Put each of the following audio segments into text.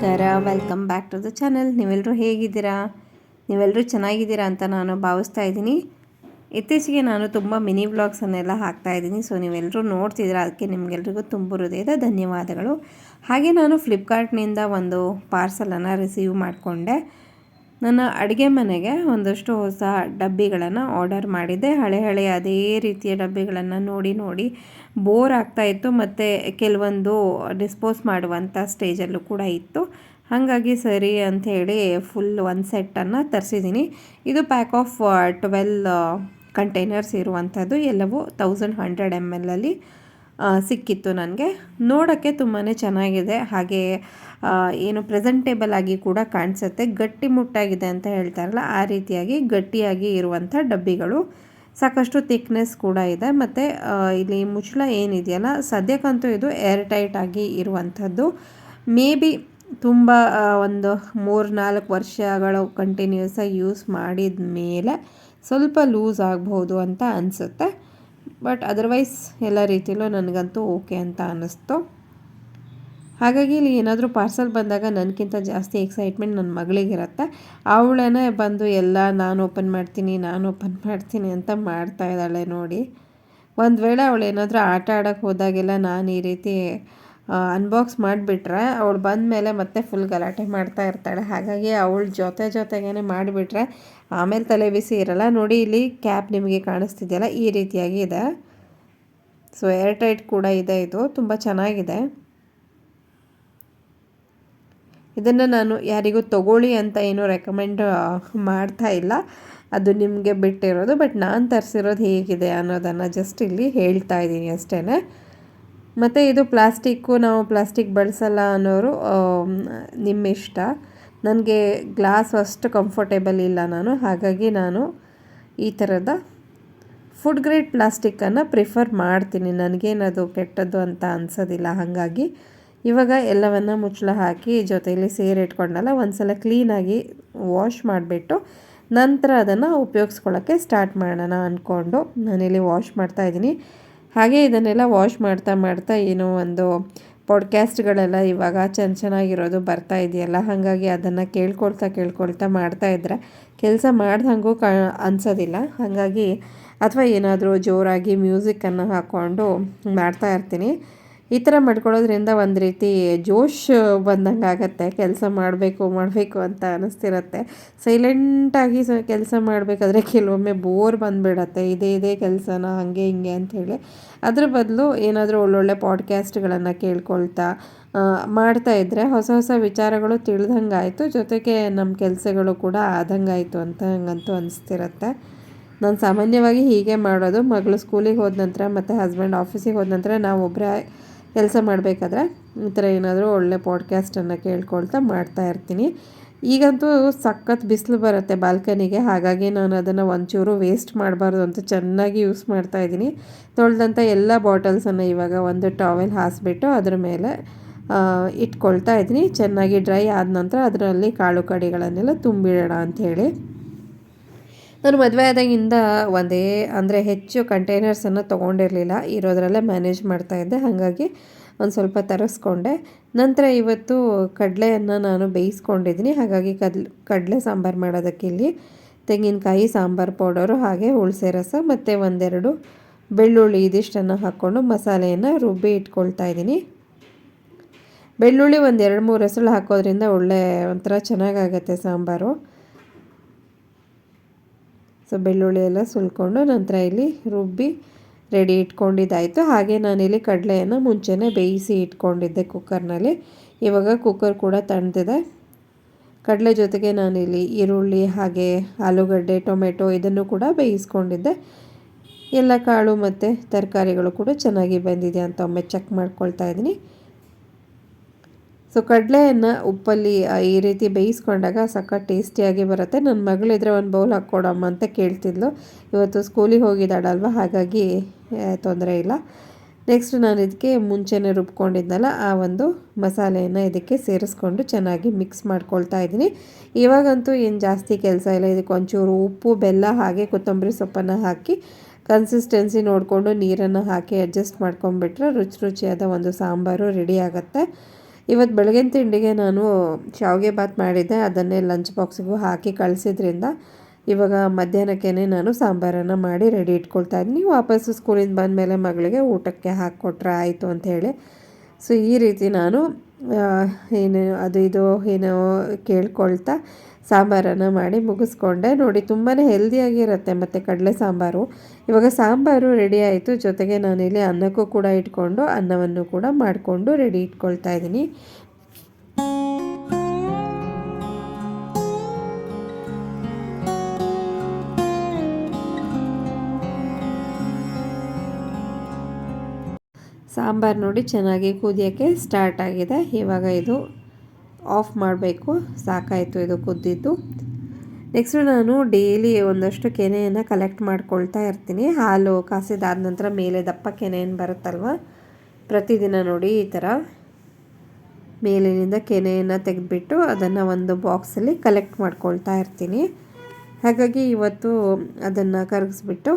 ನಮಸ್ಕಾರ. Welcome back to the channel ನೀವೆಲ್ಲರೂ ಹೇಗಿದ್ದೀರಾ? ನೀವೆಲ್ಲರೂ ಚೆನ್ನಾಗಿದ್ದೀರಾ ಅಂತ ನಾನು ಭಾವಿಸ್ತಾ ಇದ್ದೀನಿ. ಇತ್ತೀಚೆಗೆ ನಾನು ತುಂಬ ಮಿನಿ ವ್ಲಾಗ್ಸನ್ನೆಲ್ಲ ಹಾಕ್ತಾ ಇದ್ದೀನಿ. ಸೊ ನೀವೆಲ್ಲರೂ ನೋಡ್ತಿದ್ದೀರಾ. ಅದಕ್ಕೆ ನಿಮಗೆಲ್ರಿಗೂ ತುಂಬ ಹೃದಯದ ಧನ್ಯವಾದಗಳು. ಹಾಗೆ ನಾನು ಫ್ಲಿಪ್ಕಾರ್ಟ್ನಿಂದ ಒಂದು ಪಾರ್ಸಲನ್ನು ರಿಸೀವ್ ಮಾಡಿಕೊಂಡೆ. ನನ್ನ ಅಡುಗೆ ಮನೆಗೆ ಒಂದಷ್ಟು ಹೊಸ ಡಬ್ಬಿಗಳನ್ನು ಆರ್ಡರ್ ಮಾಡಿದ್ದೆ. ಹಳೆ ಹಳೆ ಅದೇ ರೀತಿಯ ಡಬ್ಬಿಗಳನ್ನು ನೋಡಿ ನೋಡಿ ಬೋರ್ ಆಗ್ತಾಯಿತ್ತು ಮತ್ತು ಕೆಲವೊಂದು ಡಿಸ್ಪೋಸ್ ಮಾಡುವಂಥ ಸ್ಟೇಜಲ್ಲೂ ಕೂಡ ಇತ್ತು. ಹಾಗಾಗಿ ಸರಿ ಅಂಥೇಳಿ ಫುಲ್ ಒಂದು ಸೆಟ್ಟನ್ನು ತರಿಸಿದ್ದೀನಿ ಇದು ಪ್ಯಾಕ್ ಆಫ್ ಟ್ವೆಲ್ ಕಂಟೈನರ್ಸ್ ಇರುವಂಥದ್ದು ಎಲ್ಲವೂ ತೌಸಂಡ್ ಹಂಡ್ರೆಡ್ ಎಂ ಎಲ್ಲಲ್ಲಿ ಸಿಕ್ಕಿತ್ತು ನನಗೆ. ನೋಡೋಕ್ಕೆ ತುಂಬಾ ಚೆನ್ನಾಗಿದೆ. ಹಾಗೆ ಏನು ಪ್ರೆಸೆಂಟೇಬಲ್ ಆಗಿ ಕೂಡ ಕಾಣಿಸುತ್ತೆ. ಗಟ್ಟಿ ಮುಟ್ಟಾಗಿದೆ ಅಂತ ಹೇಳ್ತಾರಲ್ಲ, ಆ ರೀತಿಯಾಗಿ ಗಟ್ಟಿಯಾಗಿ ಇರುವಂಥ ಡಬ್ಬಿಗಳು. ಸಾಕಷ್ಟು ಥಿಕ್ನೆಸ್ ಕೂಡ ಇದೆ. ಮತ್ತು ಇಲ್ಲಿ ಮುಚ್ಚಳ ಏನಿದೆಯಲ್ಲ, ಸದ್ಯಕ್ಕಂತೂ ಇದು ಏರ್ ಟೈಟ್ ಆಗಿ ಇರುವಂಥದ್ದು. ಮೇ ಬಿ ತುಂಬ ಒಂದು ಮೂರು ನಾಲ್ಕು ವರ್ಷಗಳು ಕಂಟಿನ್ಯೂಸ್ ಆಗಿ ಯೂಸ್ ಮಾಡಿದ ಮೇಲೆ ಸ್ವಲ್ಪ ಲೂಸ್ ಆಗ್ಬೋದು ಅಂತ ಅನಿಸುತ್ತೆ. ಬಟ್ ಅದರ್ವೈಸ್ ಎಲ್ಲ ರೀತಿಯಲ್ಲೂ ನನಗಂತೂ ಓಕೆ ಅಂತ ಅನ್ನಿಸ್ತು ಹಾಗಾಗಿ ಇಲ್ಲಿ ಏನಾದರೂ ಪಾರ್ಸಲ್ ಬಂದಾಗ ನನಗಿಂತ ಜಾಸ್ತಿ ಎಕ್ಸೈಟ್ಮೆಂಟ್ ನನ್ನ ಮಗಳಿಗಿರುತ್ತೆ ಅವಳೇ ಬಂದು ಎಲ್ಲ ನಾನು ಓಪನ್ ಮಾಡ್ತೀನಿ, ನಾನು ಓಪನ್ ಮಾಡ್ತೀನಿ ಅಂತ ಮಾಡ್ತಾ ಇದ್ದಾಳೆ ನೋಡಿ. ಒಂದು ವೇಳೆ ಅವಳು ಏನಾದರೂ ಆಟ ಆಡೋಕ್ಕೆ ಹೋದಾಗೆಲ್ಲ ನಾನು ಈ ರೀತಿ ಅನ್ಬಾಕ್ಸ್ ಮಾಡಿಬಿಟ್ರೆ ಅವಳು ಬಂದ ಮೇಲೆ ಮತ್ತೆ ಫುಲ್ ಗಲಾಟೆ ಮಾಡ್ತಾ ಇರ್ತಾಳೆ. ಹಾಗಾಗಿ ಅವಳ ಜೊತೆ ಜೊತೆಗೇ ಮಾಡಿಬಿಟ್ರೆ ಆಮೇಲೆ ತಲೆ ಬಿಸಿ ಇರಲ್ಲ. ನೋಡಿ ಇಲ್ಲಿ ಕ್ಯಾಪ್ ನಿಮಗೆ ಕಾಣಿಸ್ತಿದೆಯಲ್ಲ, ಈ ರೀತಿಯಾಗಿ ಇದೆ. ಸೊ ಏರ್ಟೈಟ್ ಕೂಡ ಇದೆ ಇದು. ತುಂಬ ಚೆನ್ನಾಗಿದೆ. ಇದನ್ನು ನಾನು ಯಾರಿಗೂ ತಗೊಳ್ಳಿ ಅಂತ ಏನು ರೆಕಮೆಂಡ್ ಮಾಡ್ತಾ ಇಲ್ಲ. ಅದು ನಿಮಗೆ ಬಿಟ್ಟಿರೋದು ಬಟ್ ನಾನು ತರಿಸಿರೋದು ಹೇಗಿದೆ ಅನ್ನೋದನ್ನು ಜಸ್ಟ್ ಇಲ್ಲಿ ಹೇಳ್ತಾ ಇದ್ದೀನಿ ಅಷ್ಟೇ ಮತ್ತು ಇದು ಪ್ಲಾಸ್ಟಿಕ್ಕು ನಾವು ಪ್ಲಾಸ್ಟಿಕ್ ಬಳಸಲ್ಲ ಅನ್ನೋರು ನಿಮ್ಮ ಇಷ್ಟ. ನನಗೆ ಗ್ಲಾಸ್ ಅಷ್ಟು ಕಂಫರ್ಟೇಬಲ್ ಇಲ್ಲ ನಾನು, ಹಾಗಾಗಿ ನಾನು ಈ ಥರದ ಫುಡ್ ಗ್ರೇಡ್ ಪ್ಲಾಸ್ಟಿಕ್ಕನ್ನು ಪ್ರಿಫರ್ ಮಾಡ್ತೀನಿ. ನನಗೇನದು ಕೆಟ್ಟದ್ದು ಅಂತ ಅನ್ಸೋದಿಲ್ಲ, ಹಾಗಾಗಿ ಇವಾಗ ಎಲ್ಲವನ್ನು ಮುಚ್ಚಳ ಹಾಕಿ ಜೊತೆಯಲ್ಲಿ ಸೇರಿಟ್ಕೊಂಡಲ್ಲ ಒಂದು ಸಲ ಕ್ಲೀನಾಗಿ ವಾಶ್ ಮಾಡಿಬಿಟ್ಟು ನಂತರ ಅದನ್ನು ಉಪಯೋಗಿಸ್ಕೊಳ್ಳೋಕ್ಕೆ ಸ್ಟಾರ್ಟ್ ಮಾಡೋಣ ಅಂದ್ಕೊಂಡು ನಾನಿಲ್ಲಿ ವಾಶ್ ಮಾಡ್ತಾ ಇದ್ದೀನಿ. ಹಾಗೆ ಇದನ್ನೆಲ್ಲ ವಾಶ್ ಮಾಡ್ತಾ ಮಾಡ್ತಾ ಏನೋ ಒಂದು ಪಾಡ್ಕ್ಯಾಸ್ಟ್ಗಳೆಲ್ಲ ಇವಾಗ ಚೆನ್ನ ಚೆನ್ನಾಗಿರೋದು ಬರ್ತಾ ಇದೆಯಲ್ಲ, ಹಾಗಾಗಿ ಅದನ್ನು ಕೇಳ್ಕೊಳ್ತಾ ಕೇಳ್ಕೊಳ್ತಾ ಮಾಡ್ತಾಯಿದ್ರೆ ಕೆಲಸ ಮಾಡ್ದಂಗೂ ಕ, ಅನ್ಸೋದಿಲ್ಲ. ಹಾಗಾಗಿ ಅಥವಾ ಏನಾದರೂ ಜೋರಾಗಿ ಮ್ಯೂಸಿಕ್ಕನ್ನು ಹಾಕ್ಕೊಂಡು ಮಾಡ್ತಾ ಇರ್ತೀನಿ. ಈ ಥರ ಮಾಡ್ಕೊಳ್ಳೋದ್ರಿಂದ ಒಂದು ರೀತಿ ಜೋಶ್ ಬಂದಂಗೆ ಆಗುತ್ತೆ. ಕೆಲಸ ಮಾಡಬೇಕು ಮಾಡಬೇಕು ಅಂತ ಅನ್ನಿಸ್ತಿರತ್ತೆ ಸೈಲೆಂಟಾಗಿ ಸ ಕೆಲಸ ಮಾಡಬೇಕಾದ್ರೆ ಕೆಲವೊಮ್ಮೆ ಬೋರ್ ಬಂದುಬಿಡತ್ತೆ. ಇದೇ ಇದೇ ಕೆಲಸನ ಹಾಗೆ, ಹಿಂಗೆ ಅಂಥೇಳಿ ಅದ್ರ ಬದಲು ಏನಾದರೂ ಒಳ್ಳೊಳ್ಳೆ ಪಾಡ್ಕ್ಯಾಸ್ಟ್ಗಳನ್ನು ಕೇಳ್ಕೊಳ್ತಾ ಮಾಡ್ತಾ ಇದ್ದರೆ ಹೊಸ ಹೊಸ ವಿಚಾರಗಳು ತಿಳಿದಂಗಾಯಿತು ಜೊತೆಗೆ ನಮ್ಮ ಕೆಲಸಗಳು ಕೂಡ ಆದಂಗಾಯಿತು ಅಂತ ಹಂಗಂತೂ ಅನಿಸ್ತಿರತ್ತೆ. ನಾನು ಸಾಮಾನ್ಯವಾಗಿ ಹೀಗೆ ಮಾಡೋದು, ಮಗಳು ಸ್ಕೂಲಿಗೆ ಹೋದ ನಂತರ ಮತ್ತು ಹಸ್ಬೆಂಡ್ ಆಫೀಸಿಗೆ ಹೋದ ನಂತರ ನಾವು ಒಬ್ಬರೇ ಕೆಲಸ ಮಾಡಬೇಕಾದ್ರೆ ಈ ಥರ ಏನಾದರೂ ಒಳ್ಳೆ ಪಾಡ್ಕ್ಯಾಸ್ಟನ್ನು ಕೇಳ್ಕೊಳ್ತಾ ಮಾಡ್ತಾ ಇರ್ತೀನಿ. ಈಗಂತೂ ಸಖತ್ ಬಿಸಿಲು ಬರುತ್ತೆ ಬಾಲ್ಕನಿಗೆ, ಹಾಗಾಗಿ ನಾನು ಅದನ್ನು ಒಂಚೂರು ವೇಸ್ಟ್ ಮಾಡಬಾರ್ದು ಅಂತ ಚೆನ್ನಾಗಿ ಯೂಸ್ ಮಾಡ್ತಾ ಇದ್ದೀನಿ. ತೊಳೆದಂಥ ಎಲ್ಲ ಬಾಟಲ್ಸನ್ನು ಇವಾಗ ಒಂದು ಟಾವೆಲ್ ಹಾಸಿಬಿಟ್ಟು ಅದ್ರ ಮೇಲೆ ಇಟ್ಕೊಳ್ತಾ ಇದ್ದೀನಿ. ಚೆನ್ನಾಗಿ ಡ್ರೈ ಆದ ನಂತರ ಅದರಲ್ಲಿ ಕಾಳು ಕಡಿಗಳನ್ನೆಲ್ಲ ತುಂಬಿಡೋಣ ಅಂಥೇಳಿ. ನಾನು ಮದುವೆ ಆದಾಗಿಂದ ಒಂದೇ, ಅಂದರೆ ಹೆಚ್ಚು ಕಂಟೈನರ್ಸನ್ನು ತೊಗೊಂಡಿರಲಿಲ್ಲ. ಇರೋದ್ರಲ್ಲೇ ಮ್ಯಾನೇಜ್ ಮಾಡ್ತಾ ಇದ್ದೆ. ಹಾಗಾಗಿ ಒಂದು ಸ್ವಲ್ಪ ತರಿಸ್ಕೊಂಡೆ. ನಂತರ ಇವತ್ತು ಕಡಲೆಯನ್ನು ನಾನು ಬೇಯಿಸ್ಕೊಂಡಿದ್ದೀನಿ. ಹಾಗಾಗಿ ಕಡಲೆ ಸಾಂಬಾರು ಮಾಡೋದಕ್ಕೆ ಇಲ್ಲಿ ತೆಂಗಿನಕಾಯಿ, ಸಾಂಬಾರು ಪೌಡರು, ಹಾಗೆ ಹುಳಸೆ ರಸ, ಮತ್ತು ಒಂದೆರಡು ಬೆಳ್ಳುಳ್ಳಿ ಇದಿಷ್ಟನ್ನು ಹಾಕ್ಕೊಂಡು ಮಸಾಲೆಯನ್ನು ರುಬ್ಬಿ ಇಟ್ಕೊಳ್ತಾ ಇದ್ದೀನಿ. ಬೆಳ್ಳುಳ್ಳಿ ಒಂದು ಎರಡು ಮೂರು ಹೆಸಳು ಹಾಕೋದ್ರಿಂದ ಒಳ್ಳೆ ಒಂಥರ ಚೆನ್ನಾಗಾಗತ್ತೆ ಸಾಂಬಾರು. ಸೊ ಬೆಳ್ಳುಳ್ಳಿ ಎಲ್ಲ ಸುಲ್ಕೊಂಡು ನಂತರ ಇಲ್ಲಿ ರುಬ್ಬಿ ರೆಡಿ ಇಟ್ಕೊಂಡಿದ್ದಾಯಿತು. ಹಾಗೆ ನಾನಿಲ್ಲಿ ಕಡಲೆಯನ್ನು ಮುಂಚೆನೇ ಬೇಯಿಸಿ ಇಟ್ಕೊಂಡಿದ್ದೆ ಕುಕ್ಕರ್ನಲ್ಲಿ. ಇವಾಗ ಕುಕ್ಕರ್ ಕೂಡ ತಣ್ದಿದೆ ಕಡಲೆ ಜೊತೆಗೆ ನಾನಿಲ್ಲಿ ಈರುಳ್ಳಿ ಹಾಗೆ ಆಲೂಗಡ್ಡೆ, ಟೊಮೆಟೊ ಇದನ್ನು ಕೂಡ ಬೇಯಿಸ್ಕೊಂಡಿದ್ದೆ. ಎಲ್ಲ ಕಾಳು ಮತ್ತು ತರಕಾರಿಗಳು ಕೂಡ ಚೆನ್ನಾಗಿ ಬಂದಿದೆ ಅಂತ ಒಮ್ಮೆ ಚೆಕ್ ಮಾಡ್ಕೊಳ್ತಾ ಇದ್ದೀನಿ. ಸೊ ಕಡಲೆಯನ್ನು ಉಪ್ಪಲ್ಲಿ ಈ ರೀತಿ ಬೇಯಿಸ್ಕೊಂಡಾಗ ಸಖತ್ ಟೇಸ್ಟಿಯಾಗಿ ಬರುತ್ತೆ. ನನ್ನ ಮಗಳಿದ್ರೆ ಒಂದು ಬೌಲ್ ಹಾಕ್ಕೊಡಮ್ಮ ಅಂತ ಕೇಳ್ತಿದ್ಲು. ಇವತ್ತು ಸ್ಕೂಲಿಗೆ ಹೋಗಿದ್ದಾಳಲ್ವ, ಹಾಗಾಗಿ ತೊಂದರೆ ಇಲ್ಲ. ನೆಕ್ಸ್ಟ್ ನಾನು ಇದಕ್ಕೆ ಮುಂಚೆನೇ ರುಬ್ಕೊಂಡಿದ್ನಲ್ಲ, ಆ ಒಂದು ಮಸಾಲೆಯನ್ನು ಇದಕ್ಕೆ ಸೇರಿಸ್ಕೊಂಡು ಚೆನ್ನಾಗಿ ಮಿಕ್ಸ್ ಮಾಡ್ಕೊಳ್ತಾ ಇದ್ದೀನಿ. ಇವಾಗಂತೂ ಏನು ಜಾಸ್ತಿ ಕೆಲಸ ಇಲ್ಲ. ಇದಕ್ಕೆ ಒಂಚೂರು ಉಪ್ಪು, ಬೆಲ್ಲ ಹಾಗೆ ಕೊತ್ತಂಬರಿ ಸೊಪ್ಪನ್ನು ಹಾಕಿ ಕನ್ಸಿಸ್ಟೆನ್ಸಿ ನೋಡಿಕೊಂಡು ನೀರನ್ನು ಹಾಕಿ ಅಡ್ಜಸ್ಟ್ ಮಾಡ್ಕೊಂಬಿಟ್ರೆ ರುಚಿ ರುಚಿಯಾದ ಒಂದು ಸಾಂಬಾರು ರೆಡಿ ಆಗುತ್ತೆ. ಇವತ್ತು ಬೆಳಗಿನ ತಿಂಡಿಗೆ ನಾನು ಶಾವಿಗೆ ಬಾತ್ ಮಾಡಿದ್ದೆ, ಅದನ್ನೇ ಲಂಚ್ ಬಾಕ್ಸಿಗೂ ಹಾಕಿ ಕಳಿಸಿದ್ರಿಂದ ಇವಾಗ ಮಧ್ಯಾಹ್ನಕ್ಕೇ ನಾನು ಸಾಂಬಾರನ್ನು ಮಾಡಿ ರೆಡಿ ಇಟ್ಕೊಳ್ತಾ ಇದ್ದೀನಿ. ವಾಪಸ್ಸು ಸ್ಕೂಲಿಂದ ಬಂದಮೇಲೆ ಮಗಳಿಗೆ ಊಟಕ್ಕೆ ಹಾಕ್ಕೊಟ್ರೆ ಆಯಿತು ಹೇಳಿ. ಸೊ ಈ ರೀತಿ ನಾನು ಏನು ಅದು ಇದು ಏನೋ ಕೇಳ್ಕೊಳ್ತಾ ಸಾಂಬಾರನ್ನು ಮಾಡಿ ಮುಗಿಸ್ಕೊಂಡೆ. ನೋಡಿ ತುಂಬಾ ಹೆಲ್ದಿಯಾಗಿರುತ್ತೆ ಮತ್ತು ಕಡಲೆ ಸಾಂಬಾರು. ಇವಾಗ ಸಾಂಬಾರು ರೆಡಿ ಆಯಿತು. ಜೊತೆಗೆ ನಾನಿಲ್ಲಿ ಅನ್ನಕ್ಕೂ ಕೂಡ ಇಟ್ಕೊಂಡು, ಅನ್ನವನ್ನು ಕೂಡ ಮಾಡಿಕೊಂಡು ರೆಡಿ ಇಟ್ಕೊಳ್ತಾ ಇದ್ದೀನಿ. ಸಾಂಬಾರು ನೋಡಿ ಚೆನ್ನಾಗಿ ಕುದಿಯೋಕ್ಕೆ ಸ್ಟಾರ್ಟ್ ಆಗಿದೆ. ಇವಾಗ ಇದು ಆಫ್ ಮಾಡಬೇಕು. ಸಾಕಾಯಿತು ಇದು ಕುದ್ದಿದ್ದು. ನೆಕ್ಸ್ಟು ನಾನು ಡೈಲಿ ಒಂದಷ್ಟು ಕೆನೆಯನ್ನು ಕಲೆಕ್ಟ್ ಮಾಡ್ಕೊಳ್ತಾ ಇರ್ತೀನಿ. ಹಾಲು ಕಾಸಿದಾದ ನಂತರ ಮೇಲೆ ದಪ್ಪ ಕೆನೆ ಏನು ಬರುತ್ತಲ್ವ? ಪ್ರತಿದಿನ ನೋಡಿ ಈ ಥರ ಮೇಲಿನಿಂದ ಕೆನೆಯನ್ನು ತೆಗೆದುಬಿಟ್ಟು ಅದನ್ನು ಒಂದು ಬಾಕ್ಸಲ್ಲಿ ಕಲೆಕ್ಟ್ ಮಾಡ್ಕೊಳ್ತಾ ಇರ್ತೀನಿ. ಹಾಗಾಗಿ ಇವತ್ತು ಅದನ್ನು ಕರಗಿಸ್ಬಿಟ್ಟು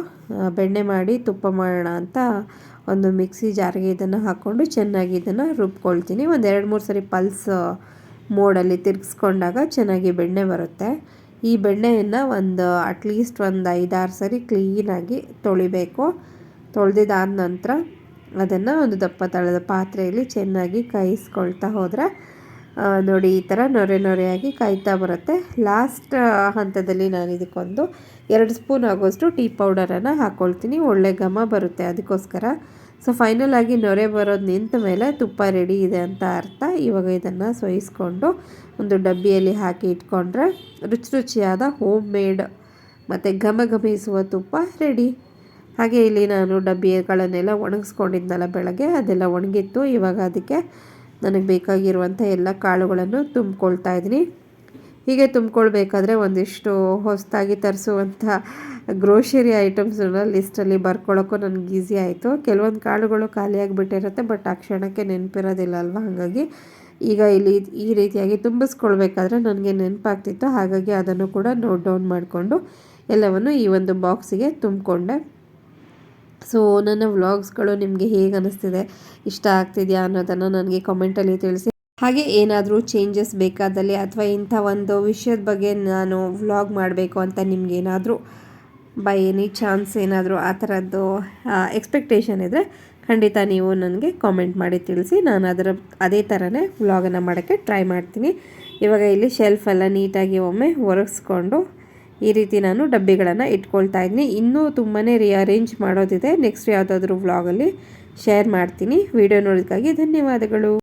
ಬೆಣ್ಣೆ ಮಾಡಿ ತುಪ್ಪ ಮಾಡೋಣ ಅಂತ ಒಂದು ಮಿಕ್ಸಿ ಜಾರಿಗೆ ಇದನ್ನು ಹಾಕ್ಕೊಂಡು ಚೆನ್ನಾಗಿ ಇದನ್ನು ರುಬ್ಕೊಳ್ತೀನಿ. ಒಂದು ಎರಡು ಮೂರು ಸರಿ ಪಲ್ಸ್ ಮೋಡಲ್ಲಿ ತಿರುಗಿಸ್ಕೊಂಡಾಗ ಚೆನ್ನಾಗಿ ಬೆಣ್ಣೆ ಬರುತ್ತೆ. ಈ ಬೆಣ್ಣೆಯನ್ನು ಒಂದು ಅಟ್ಲೀಸ್ಟ್ ಒಂದು ಐದಾರು ಸರಿ ಕ್ಲೀನಾಗಿ ತೊಳಿಬೇಕು. ತೊಳೆದಿದ್ದಾದ ನಂತರ ಅದನ್ನು ಒಂದು ದಪ್ಪ ತಳದ ಪಾತ್ರೆಯಲ್ಲಿ ಚೆನ್ನಾಗಿ ಕಾಯಿಸ್ಕೊಳ್ತಾ ಹೋದರೆ ನೋಡಿ, ಈ ಥರ ನೊರೆ ನೊರೆಯಾಗಿ ಕಾಯ್ತಾ ಬರುತ್ತೆ. ಲಾಸ್ಟ್ ಹಂತದಲ್ಲಿ ನಾನು ಇದಕ್ಕೊಂದು ಎರಡು ಸ್ಪೂನ್ ಆಗೋಷ್ಟು ಟೀ ಪೌಡರನ್ನು ಹಾಕ್ಕೊಳ್ತೀನಿ ಒಳ್ಳೆ ಘಮ ಬರುತ್ತೆ ಅದಕ್ಕೋಸ್ಕರ. ಸೊ ಫೈನಲ್ ಆಗಿ ನೊರೆ ಬರೋದು ನಿಂತ ಮೇಲೆ ತುಪ್ಪ ರೆಡಿ ಇದೆ ಅಂತ ಅರ್ಥ. ಇವಾಗ ಇದನ್ನು ಸೋಯಿಸ್ಕೊಂಡು ಒಂದು ಡಬ್ಬಿಯಲ್ಲಿ ಹಾಕಿ ಇಟ್ಕೊಂಡ್ರೆ ರುಚಿ ರುಚಿಯಾದ ಹೋಮ್ ಮೇಡ್ ಮತ್ತು ಘಮ ಘಮಿಸುವ ತುಪ್ಪ ರೆಡಿ ಹಾಗೆ ಇಲ್ಲಿ ನಾನು ಡಬ್ಬಿಗಳನ್ನೆಲ್ಲ ಒಣಗಿಸ್ಕೊಂಡಿದ್ನಲ್ಲ ಬೆಳಗ್ಗೆ, ಅದೆಲ್ಲ ಒಣಗಿತ್ತು. ಇವಾಗ ಅದಕ್ಕೆ ನನಗೆ ಬೇಕಾಗಿರುವಂಥ ಎಲ್ಲ ಕಾಳುಗಳನ್ನು ತುಂಬ್ಕೊಳ್ತಾ ಇದ್ದೀನಿ. ಹೀಗೆ ತುಂಬ್ಕೊಳ್ಬೇಕಾದ್ರೆ ಒಂದಿಷ್ಟು ಹೊಸದಾಗಿ ತರಿಸುವಂಥ ಗ್ರೋಷರಿ ಐಟಮ್ಸನ್ನ ಲಿಸ್ಟಲ್ಲಿ ಬರ್ಕೊಳ್ಳೋಕ್ಕೂ ನನಗೆ ಈಸಿ ಆಯಿತು. ಕೆಲವೊಂದು ಕಾಳುಗಳು ಖಾಲಿಯಾಗಿಬಿಟ್ಟಿರುತ್ತೆ ಬಟ್ ಆ ಕ್ಷಣಕ್ಕೆ ನೆನಪಿರೋದಿಲ್ಲ ಅಲ್ವಾ? ಹಾಗಾಗಿ ಈಗ ಇಲ್ಲಿ ಈ ರೀತಿಯಾಗಿ ತುಂಬಿಸ್ಕೊಳ್ಬೇಕಾದ್ರೆ ನನಗೆ ನೆನಪಾಗ್ತಿತ್ತು. ಹಾಗಾಗಿ ಅದನ್ನು ಕೂಡ ನೋಟ್ ಡೌನ್ ಮಾಡಿಕೊಂಡು ಎಲ್ಲವನ್ನು ಈ ಒಂದು ಬಾಕ್ಸಿಗೆ ತುಂಬಿಕೊಂಡೆ. ಸೊ ನನ್ನ ವ್ಲಾಗ್ಸ್ಗಳು ನಿಮಗೆ ಹೇಗೆ ಅನ್ನಿಸ್ತಿದೆ ಇಷ್ಟ ಆಗ್ತಿದೆಯಾ ಅನ್ನೋದನ್ನು ನನಗೆ ಕಮೆಂಟಲ್ಲಿ ತಿಳಿಸಿ. ಹಾಗೆ ಏನಾದರೂ ಚೇಂಜಸ್ ಬೇಕಾದಲ್ಲಿ ಅಥವಾ ಇಂಥ ಒಂದು ವಿಷಯದ ಬಗ್ಗೆ ನಾನು ವ್ಲಾಗ್ ಮಾಡಬೇಕು ಅಂತ ನಿಮ್ಗೆ ಏನಾದರೂ ಬೈ ಎನಿ ಚಾನ್ಸ್ ಏನಾದರೂ ಆ ಥರದ್ದು ಎಕ್ಸ್ಪೆಕ್ಟೇಷನ್ ಇದ್ದರೆ ಖಂಡಿತ ನೀವು ನನಗೆ ಕಾಮೆಂಟ್ ಮಾಡಿ ತಿಳಿಸಿ. ನಾನು ಅದರ, ಅದೇ ಥರನೇ ವ್ಲಾಗನ್ನು ಮಾಡೋಕ್ಕೆ ಟ್ರೈ ಮಾಡ್ತೀನಿ. ಇವಾಗ ಇಲ್ಲಿ ಶೆಲ್ಫೆಲ್ಲ ನೀಟಾಗಿ ಒಮ್ಮೆ ಒರೆಸ್ಕೊಂಡು ಈ ರೀತಿ ನಾನು ಡಬ್ಬಿಗಳನ್ನು ಇಟ್ಕೊಳ್ತಾ ಇದ್ದೀನಿ. ಇನ್ನೂ ತುಂಬಾ ರಿಅರೇಂಜ್ ಮಾಡೋದಿದೆ. ನೆಕ್ಸ್ಟ್ ಯಾವುದಾದ್ರೂ ವ್ಲಾಗಲ್ಲಿ ಶೇರ್ ಮಾಡ್ತೀನಿ. ವಿಡಿಯೋ ನೋಡೋದಕ್ಕಾಗಿ ಧನ್ಯವಾದಗಳು.